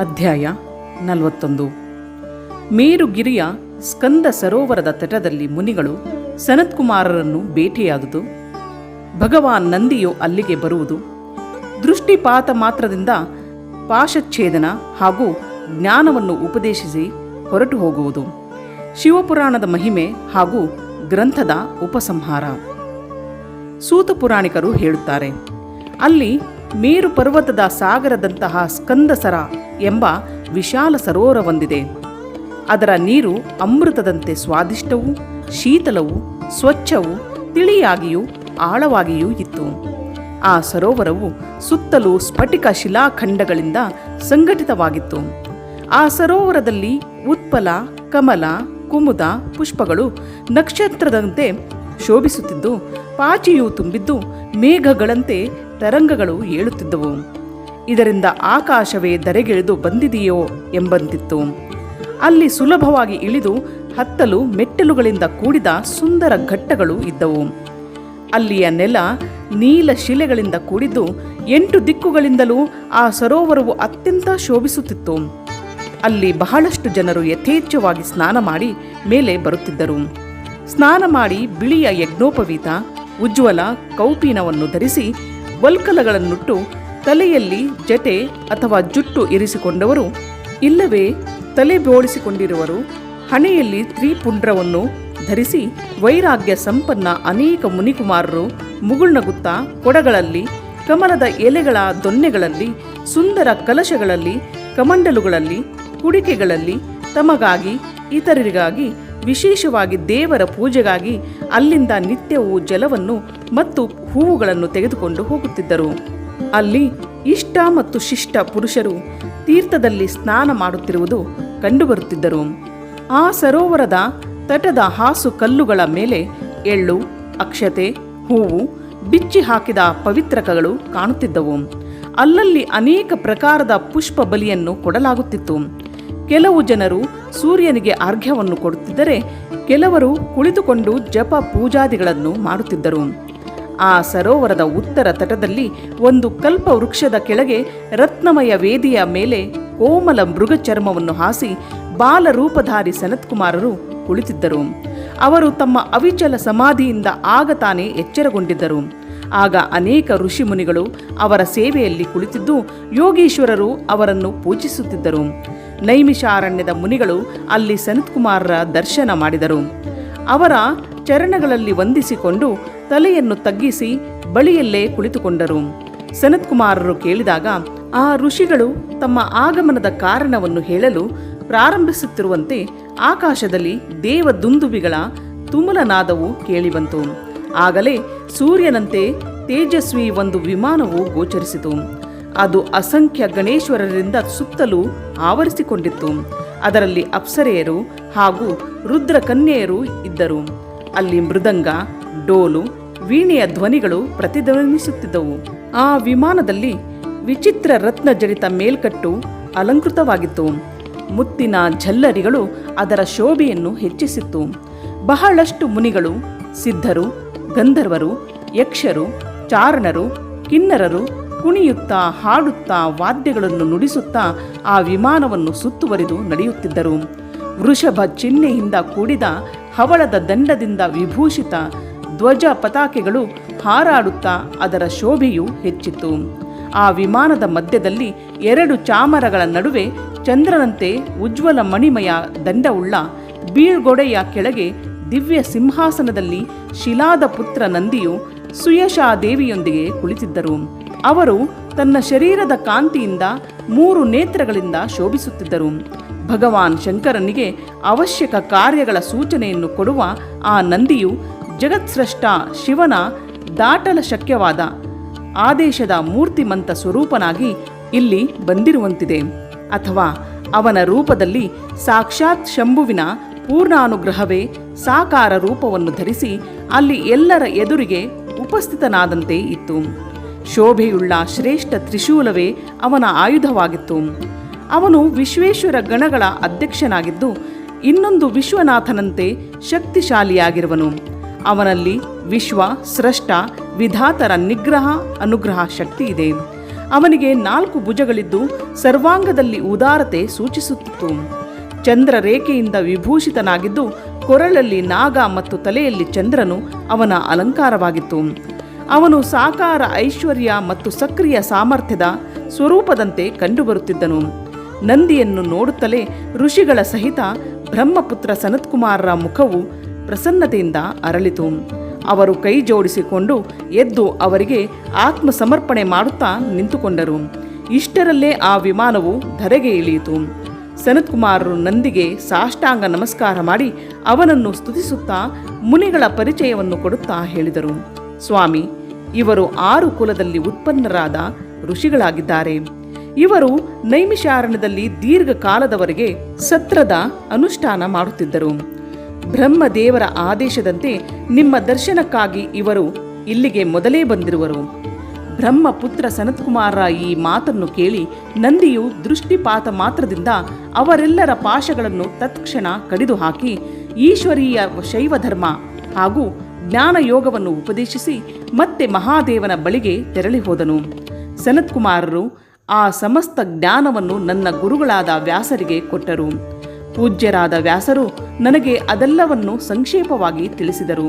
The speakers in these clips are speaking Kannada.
ಅಧ್ಯಾಯ ನಲವತ್ತೊಂದು. ಮೇರುಗಿರಿಯ ಸ್ಕಂದ ಸರೋವರದ ತಟದಲ್ಲಿ ಮುನಿಗಳು ಸನತ್ಕುಮಾರರನ್ನು ಭೇಟಿಯಾದುದು ಭಗವಾನ್ ನಂದಿಯು ಅಲ್ಲಿಗೆ ಬರುವುದು. ದೃಷ್ಟಿಪಾತ ಮಾತ್ರದಿಂದ ಪಾಶಚ್ಛೇದನ ಹಾಗೂ ಜ್ಞಾನವನ್ನು ಉಪದೇಶಿಸಿ ಹೊರಟು ಹೋಗುವುದು. ಶಿವಪುರಾಣದ ಮಹಿಮೆ ಹಾಗೂ ಗ್ರಂಥದ ಉಪಸಂಹಾರ. ಸೂತ ಪುರಾಣಿಕರು ಹೇಳುತ್ತಾರೆ, ಅಲ್ಲಿ ಮೇರು ಪರ್ವತದ ಸಾಗರದಂತಹ ಸ್ಕಂದಸರ ಎಂಬ ವಿಶಾಲ ಸರೋವರವೊಂದಿದೆ ಅದರ ನೀರು ಅಮೃತದಂತೆ ಸ್ವಾದಿಷ್ಟವೂ, ಶೀತಲವೂ, ಸ್ವಚ್ಛವೂ, ತಿಳಿಯಾಗಿಯೂ, ಆಳವಾಗಿಯೂ ಇತ್ತು. ಆ ಸರೋವರವು ಸುತ್ತಲೂ ಸ್ಫಟಿಕ ಶಿಲಾಖಂಡಗಳಿಂದ ಸಂಘಟಿತವಾಗಿತ್ತು. ಆ ಸರೋವರದಲ್ಲಿ ಉತ್ಪಲ, ಕಮಲ, ಕುಮುದ ಪುಷ್ಪಗಳು ನಕ್ಷತ್ರದಂತೆ ಶೋಭಿಸುತ್ತಿದ್ದು, ಪಾಚಿಯು ತುಂಬಿದ್ದು ಮೇಘಗಳಂತೆ ತರಂಗಗಳು ಏಳುತ್ತಿದ್ದವು. ಇದರಿಂದ ಆಕಾಶವೇ ಧರೆಗಿಳಿದು ಬಂದಿದೆಯೋ ಎಂಬಂತಿತ್ತು. ಅಲ್ಲಿ ಸುಲಭವಾಗಿ ಇಳಿದು ಹತ್ತಲು ಮೆಟ್ಟಲುಗಳಿಂದ ಕೂಡಿದ ಸುಂದರ ಘಟ್ಟಗಳು ಇದ್ದವು. ಅಲ್ಲಿಯ ನೆಲ ನೀಲ ಶಿಲೆಗಳಿಂದ ಕೂಡಿದ್ದು ಎಂಟು ದಿಕ್ಕುಗಳಿಂದಲೂ ಆ ಸರೋವರವು ಅತ್ಯಂತ ಶೋಭಿಸುತ್ತಿತ್ತು. ಅಲ್ಲಿ ಬಹಳಷ್ಟು ಜನರು ಯಥೇಚ್ಛವಾಗಿ ಸ್ನಾನ ಮಾಡಿ ಮೇಲೆ ಬರುತ್ತಿದ್ದರು. ಸ್ನಾನ ಮಾಡಿ ಬಿಳಿಯ ಯಜ್ಞೋಪವೀತ, ಉಜ್ವಲ ಕೌಪೀನವನ್ನು ಧರಿಸಿ ವಲ್ಕಲಗಳನ್ನುಟ್ಟು ತಲೆಯಲ್ಲಿ ಜಟೆ ಅಥವಾ ಜುಟ್ಟು ಇರಿಸಿಕೊಂಡವರು, ಇಲ್ಲವೇ ತಲೆ ಬೋಳಿಸಿಕೊಂಡಿರುವರು, ಹಣೆಯಲ್ಲಿ ತ್ರಿಪುಂಡ್ರವನ್ನು ಧರಿಸಿ ವೈರಾಗ್ಯ ಸಂಪನ್ನ ಅನೇಕ ಮುನಿಕುಮಾರರು ಮುಗುಳ್ನಗುತ್ತಾ ಕೊಡಗಳಲ್ಲಿ, ಕಮಲದ ಎಲೆಗಳ ದೊನ್ನೆಗಳಲ್ಲಿ, ಸುಂದರ ಕಲಶಗಳಲ್ಲಿ, ಕಮಂಡಲುಗಳಲ್ಲಿ, ಕುಡಿಕೆಗಳಲ್ಲಿ ತಮಗಾಗಿ, ಇತರರಿಗಾಗಿ ವಿಶೇಷವಾಗಿ ದೇವರ ಪೂಜೆಗಾಗಿ ಅಲ್ಲಿಂದ ನಿತ್ಯವೂ ಜಲವನ್ನು ಮತ್ತು ಹೂವುಗಳನ್ನು ತೆಗೆದುಕೊಂಡು ಹೋಗುತ್ತಿದ್ದರು. ಅಲ್ಲಿ ಇಷ್ಟ ಮತ್ತು ಶಿಷ್ಟ ಪುರುಷರು ತೀರ್ಥದಲ್ಲಿ ಸ್ನಾನ ಮಾಡುತ್ತಿರುವುದು ಕಂಡುಬರುತ್ತಿದ್ದರು. ಆ ಸರೋವರದ ತಟದ ಹಾಸು ಕಲ್ಲುಗಳ ಮೇಲೆ ಎಳ್ಳು, ಅಕ್ಷತೆ, ಹೂವು ಬಿಚ್ಚಿ ಹಾಕಿದ ಪವಿತ್ರಕಗಳು ಕಾಣುತ್ತಿದ್ದವು. ಅಲ್ಲಲ್ಲಿ ಅನೇಕ ಪ್ರಕಾರದ ಪುಷ್ಪ ಬಲಿಯನ್ನು ಕೊಡಲಾಗುತ್ತಿತ್ತು. ಕೆಲವು ಜನರು ಸೂರ್ಯನಿಗೆ ಅರ್ಘ್ಯವನ್ನು ಕೊಡುತ್ತಿದ್ದರೆ, ಕೆಲವರು ಕುಳಿತುಕೊಂಡು ಜಪ ಪೂಜಾದಿಗಳನ್ನು ಮಾಡುತ್ತಿದ್ದರು. ಆ ಸರೋವರದ ಉತ್ತರ ತಟದಲ್ಲಿ ಒಂದು ಕಲ್ಪ ವೃಕ್ಷದ ಕೆಳಗೆ ರತ್ನಮಯ ವೇದಿಯ ಮೇಲೆ ಕೋಮಲ ಮೃಗ ಚರ್ಮವನ್ನು ಹಾಸಿ ಬಾಲರೂಪಧಾರಿ ಸನತ್ಕುಮಾರರು ಕುಳಿತಿದ್ದರು. ಅವರು ತಮ್ಮ ಅವಿಚಲ ಸಮಾಧಿಯಿಂದ ಆಗ ತಾನೇ ಎಚ್ಚರಗೊಂಡಿದ್ದರು. ಆಗ ಅನೇಕ ಋಷಿಮುನಿಗಳು ಅವರ ಸೇವೆಯಲ್ಲಿ ಕುಳಿತಿದ್ದು ಯೋಗೀಶ್ವರರು ಅವರನ್ನು ಪೂಜಿಸುತ್ತಿದ್ದರು. ನೈಮಿಷಾರಣ್ಯದ ಮುನಿಗಳು ಅಲ್ಲಿ ಸನತ್ಕುಮಾರರ ದರ್ಶನ ಮಾಡಿದರು. ಅವರ ಚರಣಗಳಲ್ಲಿ ವಂದಿಸಿಕೊಂಡು ತಲೆಯನ್ನು ತಗ್ಗಿಸಿ ಬಳಿಯಲ್ಲೇ ಕುಳಿತುಕೊಂಡರು. ಸನತ್ಕುಮಾರರು ಕೇಳಿದಾಗ, ಆ ಋಷಿಗಳು ತಮ್ಮ ಆಗಮನದ ಕಾರಣವನ್ನು ಹೇಳಲು ಪ್ರಾರಂಭಿಸುತ್ತಿರುವಂತೆ ಆಕಾಶದಲ್ಲಿ ದೇವ ದುಂದುವಿಗಳ ತುಮಲನಾದವು ಕೇಳಿಬಂತು. ಆಗಲೇ ಸೂರ್ಯನಂತೆ ತೇಜಸ್ವಿ ಒಂದು ವಿಮಾನವು ಗೋಚರಿಸಿತು. ಅದು ಅಸಂಖ್ಯ ಗಣೇಶ್ವರರಿಂದ ಸುತ್ತಲೂ ಆವರಿಸಿಕೊಂಡಿತ್ತು. ಅದರಲ್ಲಿ ಅಪ್ಸರೆಯರು ಹಾಗೂ ರುದ್ರಕನ್ಯೆಯರು ಇದ್ದರು. ಅಲ್ಲಿ ಮೃದಂಗ ಡೋಲು, ವೀಣೆಯ ಧ್ವನಿಗಳು ಪ್ರತಿಧ್ವನಿಸುತ್ತಿದ್ದವು. ಆ ವಿಮಾನದಲ್ಲಿ ವಿಚಿತ್ರ ರತ್ನ ಜಡಿತ ಮೇಲ್ಕಟ್ಟು ಅಲಂಕೃತವಾಗಿತ್ತು. ಮುತ್ತಿನ ಝಲ್ಲರಿಗಳು ಅದರ ಶೋಭೆಯನ್ನು ಹೆಚ್ಚಿಸಿತ್ತು. ಬಹಳಷ್ಟು ಮುನಿಗಳು, ಸಿದ್ಧರು, ಗಂಧರ್ವರು, ಯಕ್ಷರು, ಚಾರಣರು, ಕಿನ್ನರರು ಕುಣಿಯುತ್ತಾ ಹಾಡುತ್ತಾ ವಾದ್ಯಗಳನ್ನು ನುಡಿಸುತ್ತಾ ಆ ವಿಮಾನವನ್ನು ಸುತ್ತುವರಿದು ನಡೆಯುತ್ತಿದ್ದರು. ವೃಷಭ ಚಿಹ್ನೆಯಿಂದ ಕೂಡಿದ ಹವಳದ ದಂಡದಿಂದ ವಿಭೂಷಿತ ಧ್ವಜ ಪತಾಕೆಗಳು ಹಾರಾಡುತ್ತಾ ಅದರ ಶೋಭೆಯು ಹೆಚ್ಚಿತು ಆ ವಿಮಾನದ ಮಧ್ಯದಲ್ಲಿ ಎರಡು ಚಾಮರಗಳ ನಡುವೆ ಚಂದ್ರನಂತೆ ಉಜ್ವಲ ಮಣಿಮಯ ದಂಡವುಳ್ಳ ಬೀಳ್ಗೊಡೆಯ ಕೆಳಗೆ ದಿವ್ಯ ಸಿಂಹಾಸನದಲ್ಲಿ ಶಿಲಾದ ಪುತ್ರ ನಂದಿಯು ಸುಯಶಾದೇವಿಯೊಂದಿಗೆ ಕುಳಿತಿದ್ದರು. ಅವರು ತನ್ನ ಶರೀರದ ಕಾಂತಿಯಿಂದ ಮೂರು ನೇತ್ರಗಳಿಂದ ಶೋಭಿಸುತ್ತಿದ್ದರು. ಭಗವಾನ್ ಶಂಕರನಿಗೆ ಅವಶ್ಯಕ ಕಾರ್ಯಗಳ ಸೂಚನೆಯನ್ನು ಕೊಡುವ ಆ ನಂದಿಯು ಜಗತ್ಸ್ರಷ್ಟ ಶಿವನ ದಾಟಲ ಶಕ್ಯವಾದ ಆದೇಶದ ಮೂರ್ತಿಮಂತ ಸ್ವರೂಪನಾಗಿ ಇಲ್ಲಿ ಬಂದಿರುವಂತಿದೆ. ಅಥವಾ ಅವನ ರೂಪದಲ್ಲಿ ಸಾಕ್ಷಾತ್ ಶಂಭುವಿನ ಪೂರ್ಣಾನುಗ್ರಹವೇ ಸಾಕಾರ ರೂಪವನ್ನು ಧರಿಸಿ ಅಲ್ಲಿ ಎಲ್ಲರ ಎದುರಿಗೆ ಉಪಸ್ಥಿತನಾದಂತೆ ಇತ್ತು. ಶೋಭೆಯುಳ್ಳ ಶ್ರೇಷ್ಠ ತ್ರಿಶೂಲವೇ ಅವನ ಆಯುಧವಾಗಿತ್ತು. ಅವನು ವಿಶ್ವೇಶ್ವರ ಗಣಗಳ ಅಧ್ಯಕ್ಷನಾಗಿದ್ದು, ಇನ್ನೊಂದು ವಿಶ್ವನಾಥನಂತೆ ಶಕ್ತಿಶಾಲಿಯಾಗಿರುವನು. ಅವನಲ್ಲಿ ವಿಶ್ವ, ಸೃಷ್ಟ, ವಿಧಾತರ ನಿಗ್ರಹ, ಅನುಗ್ರಹ ಶಕ್ತಿ ಇದೆ. ಅವನಿಗೆ ನಾಲ್ಕು ಭುಜಗಳಿದ್ದು ಸರ್ವಾಂಗದಲ್ಲಿ ಉದಾರತೆ ಸೂಚಿಸುತ್ತಿತ್ತು. ಚಂದ್ರ ರೇಖೆಯಿಂದ ವಿಭೂಷಿತನಾಗಿದ್ದು ಕೊರಳಲ್ಲಿ ನಾಗ ಮತ್ತು ತಲೆಯಲ್ಲಿ ಚಂದ್ರನು ಅವನ ಅಲಂಕಾರವಾಗಿತ್ತು. ಅವನು ಸಾಕಾರ, ಐಶ್ವರ್ಯ ಮತ್ತು ಸಕ್ರಿಯ ಸಾಮರ್ಥ್ಯದ ಸ್ವರೂಪದಂತೆ ಕಂಡುಬರುತ್ತಿದ್ದನು. ನಂದಿಯನ್ನು ನೋಡುತ್ತಲೇ ಋಷಿಗಳ ಸಹಿತ ಬ್ರಹ್ಮಪುತ್ರ ಸನತ್ಕುಮಾರರ ಮುಖವು ಪ್ರಸನ್ನತೆಯಿಂದ ಅರಳಿತು. ಅವರು ಕೈ ಜೋಡಿಸಿಕೊಂಡು ಎದ್ದು ಅವರಿಗೆ ಆತ್ಮಸಮರ್ಪಣೆ ಮಾಡುತ್ತಾ ನಿಂತುಕೊಂಡರು. ಇಷ್ಟರಲ್ಲೇ ಆ ವಿಮಾನವು ಧರೆಗೆ ಇಳಿಯಿತು. ಸನತ್ಕುಮಾರರು ನಂದಿಗೆ ಸಾಷ್ಟಾಂಗ ನಮಸ್ಕಾರ ಮಾಡಿ ಅವನನ್ನು ಸ್ತುತಿಸುತ್ತಾ ಮುನಿಗಳ ಪರಿಚಯವನ್ನು ಕೊಡುತ್ತಾ ಹೇಳಿದರು. ಸ್ವಾಮಿ, ಇವರು ಆರು ಕುಲದಲ್ಲಿ ಉತ್ಪನ್ನರಾದ ಋಷಿಗಳಾಗಿದ್ದಾರೆ. ಇವರು ನೈಮಿಷಾರಣ್ಯದಲ್ಲಿ ದೀರ್ಘಕಾಲದವರೆಗೆ ಸತ್ರದ ಅನುಷ್ಠಾನ ಮಾಡುತ್ತಿದ್ದರು. ಬ್ರಹ್ಮದೇವರ ಆದೇಶದಂತೆ ನಿಮ್ಮ ದರ್ಶನಕ್ಕಾಗಿ ಇವರು ಇಲ್ಲಿಗೆ ಮೊದಲೇ ಬಂದಿರುವರು. ಬ್ರಹ್ಮಪುತ್ರ ಸನತ್ಕುಮಾರರ ಈ ಮಾತನ್ನು ಕೇಳಿ ನಂದಿಯು ದೃಷ್ಟಿಪಾತ ಮಾತ್ರದಿಂದ ಅವರೆಲ್ಲರ ಪಾಶಗಳನ್ನು ತತ್ಕ್ಷಣ ಕಡಿದು ಹಾಕಿ ಈಶ್ವರೀಯ ಶೈವ ಧರ್ಮ ಹಾಗೂ ಜ್ಞಾನಯೋಗವನ್ನು ಉಪದೇಶಿಸಿ ಮತ್ತೆ ಮಹಾದೇವನ ಬಳಿಗೆ ತೆರಳಿ ಹೋದನು. ಸನತ್ಕುಮಾರರು ಆ ಸಮಸ್ತ ಜ್ಞಾನವನ್ನು ನನ್ನ ಗುರುಗಳಾದ ವ್ಯಾಸರಿಗೆ ಕೊಟ್ಟರು. ಪೂಜ್ಯರಾದ ವ್ಯಾಸರು ನನಗೆ ಅದೆಲ್ಲವನ್ನು ಸಂಕ್ಷೇಪವಾಗಿ ತಿಳಿಸಿದರು.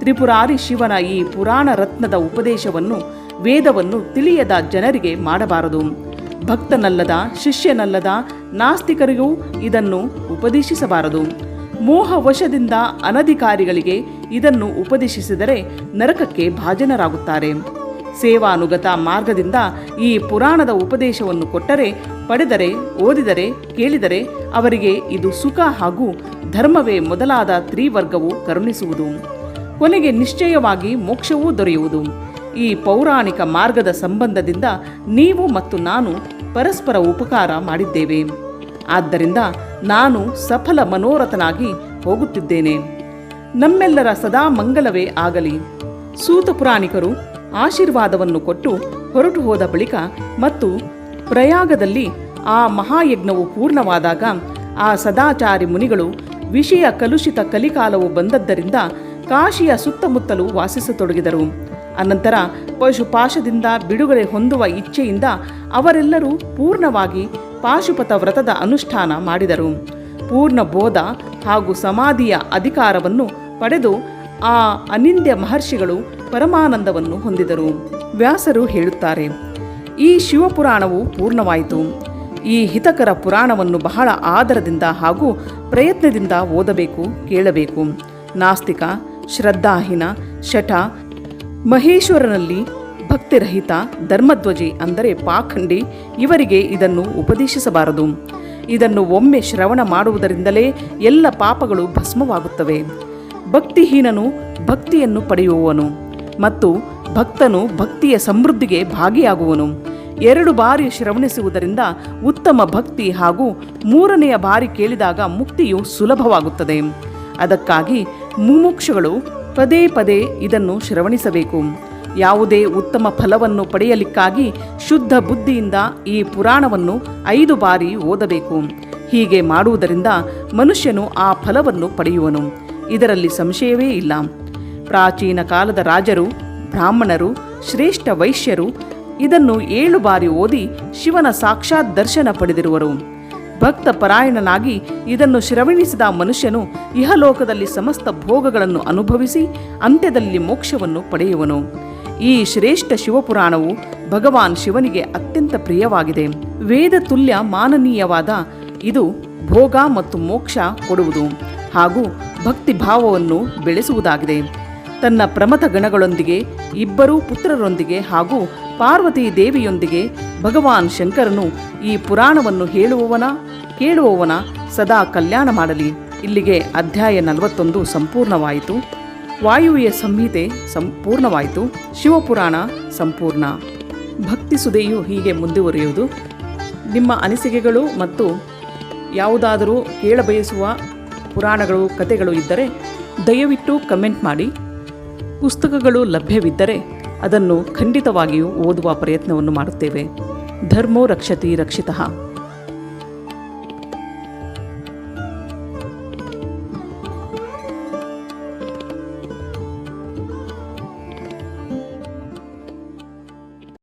ತ್ರಿಪುರಾರಿ ಶಿವನ ಈ ಪುರಾಣ ರತ್ನದ ಉಪದೇಶವನ್ನು ವೇದವನ್ನು ತಿಳಿಯದ ಜನರಿಗೆ ಮಾಡಬಾರದು. ಭಕ್ತನಲ್ಲದ, ಶಿಷ್ಯನಲ್ಲದ, ನಾಸ್ತಿಕರಿಗೂ ಇದನ್ನು ಉಪದೇಶಿಸಬಾರದು. ಮೋಹವಶದಿಂದ ಅನಧಿಕಾರಿಗಳಿಗೆ ಇದನ್ನು ಉಪದೇಶಿಸಿದರೆ ನರಕಕ್ಕೆ ಭಾಜನರಾಗುತ್ತಾರೆ. ಸೇವಾನುಗತ ಮಾರ್ಗದಿಂದ ಈ ಪುರಾಣದ ಉಪದೇಶವನ್ನು ಕೊಟ್ಟರೆ, ಪಡೆದರೆ, ಓದಿದರೆ, ಕೇಳಿದರೆ ಅವರಿಗೆ ಇದು ಸುಖ ಹಾಗೂ ಧರ್ಮವೇ ಮೊದಲಾದ ತ್ರಿವರ್ಗವು ಕರುಣಿಸುವುದು. ಕೊನೆಗೆ ನಿಶ್ಚಯವಾಗಿ ಮೋಕ್ಷವೂ ದೊರೆಯುವುದು. ಈ ಪೌರಾಣಿಕ ಮಾರ್ಗದ ಸಂಬಂಧದಿಂದ ನೀವು ಮತ್ತು ನಾನು ಪರಸ್ಪರ ಉಪಕಾರ ಮಾಡಿದ್ದೇವೆ. ಆದ್ದರಿಂದ ನಾನು ಸಫಲ ಮನೋರಥನಾಗಿ ಹೋಗುತ್ತಿದ್ದೇನೆ. ನಮ್ಮೆಲ್ಲರ ಸದಾ ಮಂಗಲವೇ ಆಗಲಿ. ಸೂತ ಪುರಾಣಿಕರು ಆಶೀರ್ವಾದವನ್ನು ಕೊಟ್ಟು ಹೊರಟು ಹೋದ ಬಳಿಕ ಮತ್ತು ಪ್ರಯಾಗದಲ್ಲಿ ಆ ಮಹಾಯಜ್ಞವು ಪೂರ್ಣವಾದಾಗ ಆ ಸದಾಚಾರಿ ಮುನಿಗಳು ವಿಷಯ ಕಲುಷಿತ ಕಲಿಕಾಲವು ಬಂದದ್ದರಿಂದ ಕಾಶಿಯ ಸುತ್ತಮುತ್ತಲು ವಾಸಿಸತೊಡಗಿದರು. ಅನಂತರ ಪಶುಪಾಶದಿಂದ ಬಿಡುಗಡೆ ಹೊಂದುವ ಇಚ್ಛೆಯಿಂದ ಅವರೆಲ್ಲರೂ ಪೂರ್ಣವಾಗಿ ಪಾಶುಪತ ವ್ರತದ ಅನುಷ್ಠಾನ ಮಾಡಿದರು. ಪೂರ್ಣ ಬೋಧ ಹಾಗೂ ಸಮಾಧಿಯ ಅಧಿಕಾರವನ್ನು ಪಡೆದು ಆ ಅನಿಂದ್ಯ ಮಹರ್ಷಿಗಳು ಪರಮಾನಂದವನ್ನು ಹೊಂದಿದರು. ವ್ಯಾಸರು ಹೇಳುತ್ತಾರೆ, ಈ ಶಿವಪುರಾಣವು ಪೂರ್ಣವಾಯಿತು. ಈ ಹಿತಕರ ಪುರಾಣವನ್ನು ಬಹಳ ಆದರದಿಂದ ಹಾಗೂ ಪ್ರಯತ್ನದಿಂದ ಓದಬೇಕು, ಕೇಳಬೇಕು. ನಾಸ್ತಿಕ, ಶ್ರದ್ಧಾಹೀನ, ಶಠ, ಮಹೇಶ್ವರನಲ್ಲಿ ಭಕ್ತಿರಹಿತ ಧರ್ಮಧ್ವಜಿ ಅಂದರೆ ಪಾಖಂಡಿ ಇವರಿಗೆ ಇದನ್ನು ಉಪದೇಶಿಸಬಾರದು. ಇದನ್ನು ಒಮ್ಮೆ ಶ್ರವಣ ಮಾಡುವುದರಿಂದಲೇ ಎಲ್ಲ ಪಾಪಗಳು ಭಸ್ಮವಾಗುತ್ತವೆ. ಭಕ್ತಿಹೀನನು ಭಕ್ತಿಯನ್ನು ಪಡೆಯುವವನು. ಮತ್ತು ಭಕ್ತನು ಭಕ್ತಿಯ ಸಮೃದ್ಧಿಗೆ ಭಾಗಿಯಾಗುವನು. ಎರಡು ಬಾರಿ ಶ್ರವಣಿಸುವುದರಿಂದ ಉತ್ತಮ ಭಕ್ತಿ ಹಾಗೂ ಮೂರನೆಯ ಬಾರಿ ಕೇಳಿದಾಗ ಮುಕ್ತಿಯು ಸುಲಭವಾಗುತ್ತದೆ. ಅದಕ್ಕಾಗಿ ಮುಮುಕ್ಷುಗಳು ಪದೇ ಪದೇ ಇದನ್ನು ಶ್ರವಣಿಸಬೇಕು. ಯಾವುದೇ ಉತ್ತಮ ಫಲವನ್ನು ಪಡೆಯಲಿಕ್ಕಾಗಿ ಶುದ್ಧ ಬುದ್ಧಿಯಿಂದ ಈ ಪುರಾಣವನ್ನು ಐದು ಬಾರಿ ಓದಬೇಕು. ಹೀಗೆ ಮಾಡುವುದರಿಂದ ಮನುಷ್ಯನು ಆ ಫಲವನ್ನು ಪಡೆಯುವನು. ಇದರಲ್ಲಿ ಸಂಶಯವೇ ಇಲ್ಲ. ಪ್ರಾಚೀನ ಕಾಲದ ರಾಜರು, ಬ್ರಾಹ್ಮಣರು, ಶ್ರೇಷ್ಠ ವೈಶ್ಯರು ಇದನ್ನು ಏಳು ಬಾರಿ ಓದಿ ಶಿವನ ಸಾಕ್ಷಾತ್ ದರ್ಶನ ಪಡೆದಿರುವರು. ಭಕ್ತ ಪರಾಯಣನಾಗಿ ಇದನ್ನು ಶ್ರವಣಿಸಿದ ಮನುಷ್ಯನು ಇಹಲೋಕದಲ್ಲಿ ಸಮಸ್ತ ಭೋಗಗಳನ್ನು ಅನುಭವಿಸಿ ಅಂತ್ಯದಲ್ಲಿ ಮೋಕ್ಷವನ್ನು ಪಡೆಯುವನು. ಈ ಶ್ರೇಷ್ಠ ಶಿವಪುರಾಣವು ಭಗವಾನ್ ಶಿವನಿಗೆ ಅತ್ಯಂತ ಪ್ರಿಯವಾಗಿದೆ. ವೇದ ತುಲ್ಯ ಮಾನನೀಯವಾದ ಇದು ಭೋಗ ಮತ್ತು ಮೋಕ್ಷ ಕೊಡುವುದು ಹಾಗೂ ಭಕ್ತಿ ಭಾವವನ್ನು ಬೆಳೆಸುವುದಾಗಿದೆ. ತನ್ನ ಪ್ರಮಥ ಗಣಗಳೊಂದಿಗೆ, ಇಬ್ಬರೂ ಪುತ್ರರೊಂದಿಗೆ ಹಾಗೂ ಪಾರ್ವತಿ ದೇವಿಯೊಂದಿಗೆ ಭಗವಾನ್ ಶಂಕರನು ಈ ಪುರಾಣವನ್ನು ಹೇಳುವವನ, ಕೇಳುವವನ ಸದಾ ಕಲ್ಯಾಣ ಮಾಡಲಿ. ಇಲ್ಲಿಗೆ ಅಧ್ಯಾಯ ನಲವತ್ತೊಂದು ಸಂಪೂರ್ಣವಾಯಿತು. ವಾಯುವ್ಯ ಸಂಹಿತೆ ಸಂಪೂರ್ಣವಾಯಿತು. ಶಿವಪುರಾಣ ಸಂಪೂರ್ಣ. ಭಕ್ತಿ ಸುದೆಯು ಹೀಗೆ ಮುಂದುವರಿಯುವುದು. ನಿಮ್ಮ ಅನಿಸಿಕೆಗಳು ಮತ್ತು ಯಾವುದಾದರೂ ಕೇಳಬಯಸುವ ಪುರಾಣಗಳು, ಕಥೆಗಳು ಇದ್ದರೆ ದಯವಿಟ್ಟು ಕಮೆಂಟ್ ಮಾಡಿ. ಪುಸ್ತಕಗಳು ಲಭ್ಯವಿದ್ದರೆ ಅದನ್ನು ಖಂಡಿತವಾಗಿಯೂ ಓದುವ ಪ್ರಯತ್ನವನ್ನು ಮಾಡುತ್ತೇವೆ. ಧರ್ಮೋ ರಕ್ಷತಿ ರಕ್ಷಿತಃ.